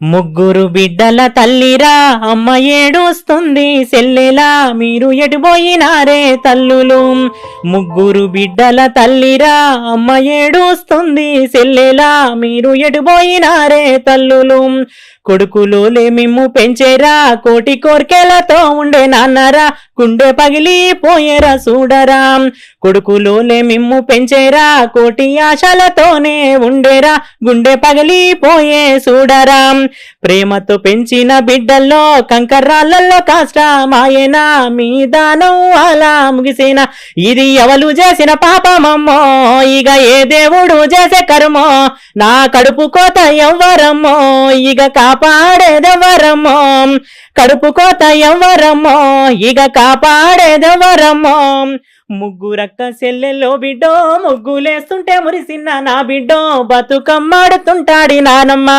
ముగ్గురు బిడ్డల తల్లిరా అమ్మ ఏడుస్తుంది సెల్లెలా మీరు ఎటుపోయినారే తల్లులు? ముగ్గురు బిడ్డల తల్లిరా అమ్మ ఏడుస్తుంది సెల్లెలా మీరు ఎటుపోయినారే తల్లులు? కొడుకులు మిమ్ము పెంచేరా కోటి కోర్కెలతో ఉండే నాన్నరా గుండె పగిలిపోయేరా చూడరా? కొడుకులు మిమ్ము పెంచేరా కోటి ఆశలతోనే ఉండేరా గుండె పగిలిపోయే చూడరా? ప్రేమతో పెంచిన బిడ్డల్లో కంకర్రాళ్ళల్లో కష్టమాయేనా మీ దానం అలా ముగిసేనా? ఇది ఎవలు చేసిన పాపమమ్మో ఇక ఏ దేవుడు చేసే కర్మో? నా కడుపు కోత ఎవ్వరమ్మో ఇక కాపాడేదెవరమ్మో కడుపు కోత ఎవ్వరమ్మో ఇక కాపాడేదెవరమ్మో ముగ్గురక్క సెల్లెల్లో బిడ్డో ముగ్గులేస్తుంటే మురిసిన్న నా బిడ్డో బతుకమ్మాడుతుంటాడి నానమ్మ.